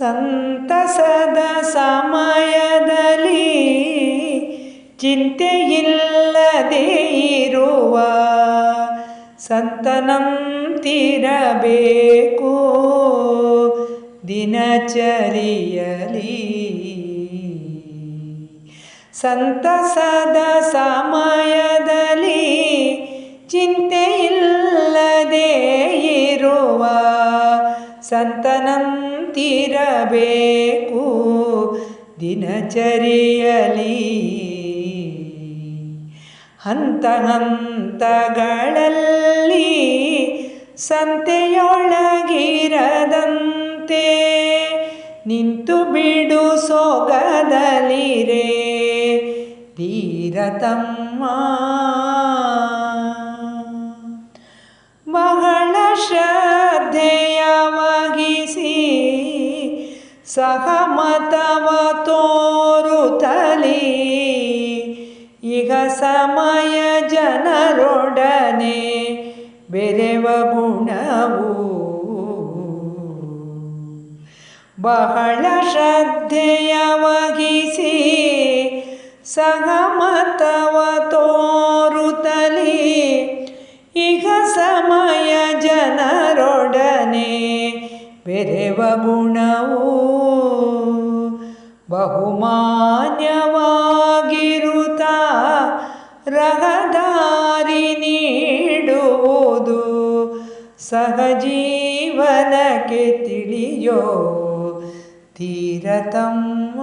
ಸಂತಸದ ಸಮಯದಲ್ಲಿ ಚಿಂತೆಯಿಲ್ಲದೆ ಇರುವ ಸಂತನಂತಿರಬೇಕು ದಿನಚರಿಯಲಿ. ಸಂತಸದ ಸಮಯದಲ್ಲಿ ಚಿಂತೆಯಿಲ್ಲದೆ ಇರುವ ಸಂತನಂತಿರಬೇಕು ದಿನಚರಿಯಲಿ. ಹಂತ ಹಂತಗಳಲ್ಲಿ ಸಂತೆಯೊಳಗಿರದಂತೆ ನಿಂತು ಬಿಡು ಸೊಗದಲಿರೆ. ತೀರತಮ್ಮ ಸಹಮತವ ತೋರುತ್ತಲೀ ಈಗ ಸಮಯ ಜನರೊಡನೆ ಬೆರೆವ ಗುಣವು ಬಹಳ ಶ್ರದ್ಧೆಯ ವಹಿಸಿ ಸಹಮತವ ತೋರುತ್ತಲೀ ಬೆರೆವ ಗುಣವು ಬಹುಮಾನ್ಯವಾಗಿರುತ್ತ ರಹದಾರಿ ನೀಡುವುದು ಸಹಜೀವನಕ್ಕೆ ತಿಳಿಯೋ ತೀರತಮ್ಮ